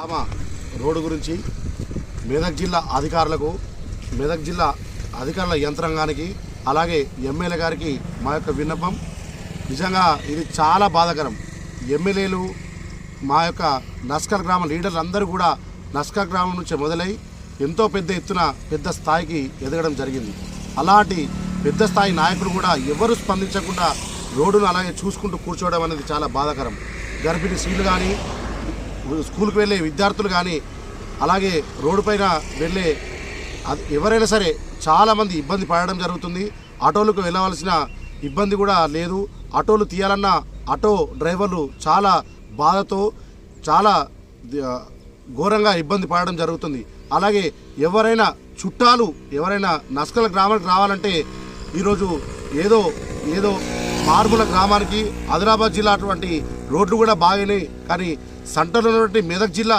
గ్రామ రోడ్డు గురించి మెదక్ జిల్లా అధికారులకు మెదక్ జిల్లా అధికారుల యంత్రాంగానికి అలాగే ఎమ్మెల్యే గారికి మా యొక్క విన్నపం. నిజంగా ఇది చాలా బాధాకరం. ఎమ్మెల్యేలు మా యొక్క నస్కర్ గ్రామ లీడర్లు అందరూ కూడా నస్కర్ గ్రామం నుంచి మొదలై ఎంతో పెద్ద ఎత్తున పెద్ద స్థాయికి ఎదగడం జరిగింది. అలాంటి పెద్ద స్థాయి నాయకులు కూడా ఎవరు స్పందించకుండా రోడ్డును అలాగే చూసుకుంటూ కూర్చోవడం అనేది చాలా బాధాకరం. గర్భిణీ స్త్రీలు కానీ స్కూల్కి వెళ్ళే విద్యార్థులు కానీ అలాగే రోడ్డు పైన వెళ్ళే అది ఎవరైనా సరే చాలామంది ఇబ్బంది పడడం జరుగుతుంది. ఆటోలకు వెళ్ళవలసిన ఇబ్బంది కూడా లేదు. ఆటోలు తీయాలన్నా ఆటో డ్రైవర్లు చాలా బాధతో చాలా ఘోరంగా ఇబ్బంది పడడం జరుగుతుంది. అలాగే ఎవరైనా చుట్టాలు ఎవరైనా నస్కల గ్రామానికి రావాలంటే ఈరోజు ఏదో ఏదో మార్ముల గ్రామానికి ఆదిలాబాద్ జిల్లా అటువంటి రోడ్లు కూడా బాగానే కానీ సెంటర్లో ఉన్నటువంటి మెదక్ జిల్లా